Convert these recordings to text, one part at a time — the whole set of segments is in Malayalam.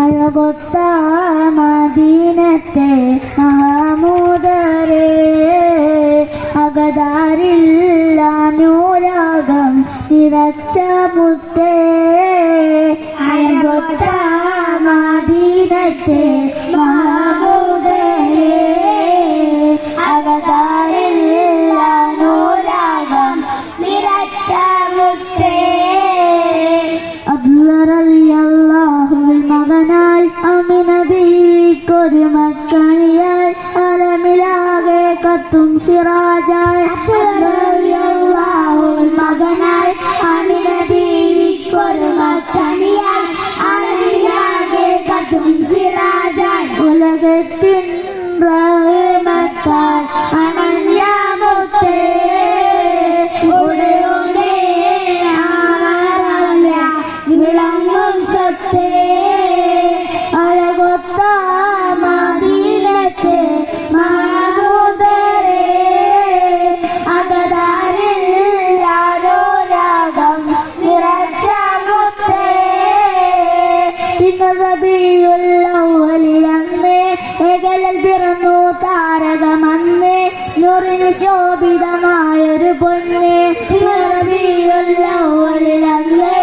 അഴകൊത്ത മദീനത്തെ മഹാമൂദരേ അകതാരില്ല നൂരാഗം നിറച്ച മുത്തേ. അഴകൊത്ത മദീനത്തെ മഹാമൂദരേ സിറാജായി മകനായി. അമിന ബീവിക്കൊരു മക്കണിയായി അലമിലാകെ കത്തും സിറാജായി. ഉലകത്തിൻ റഹ്മത്താൽ അണഞ്ഞ റബിയുള്ളവലിലന്നേ ഏകലൽ പിറന്നു താരകമന്നേ നൂറിന് ശോഭിതമായൊരു പൊന്നേ. റബിയുള്ളവലിലന്നേ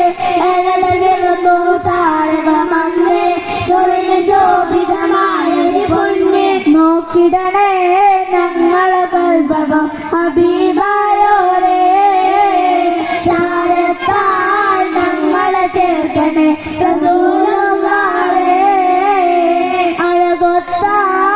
ഏകലൽ പിറന്നു താരകമന്നേ നൂറിന് ശോഭിതമായൊരു പൊന്നേ. നോക്കിടണേ ഞങ്ങളെ കൽഭകം 啦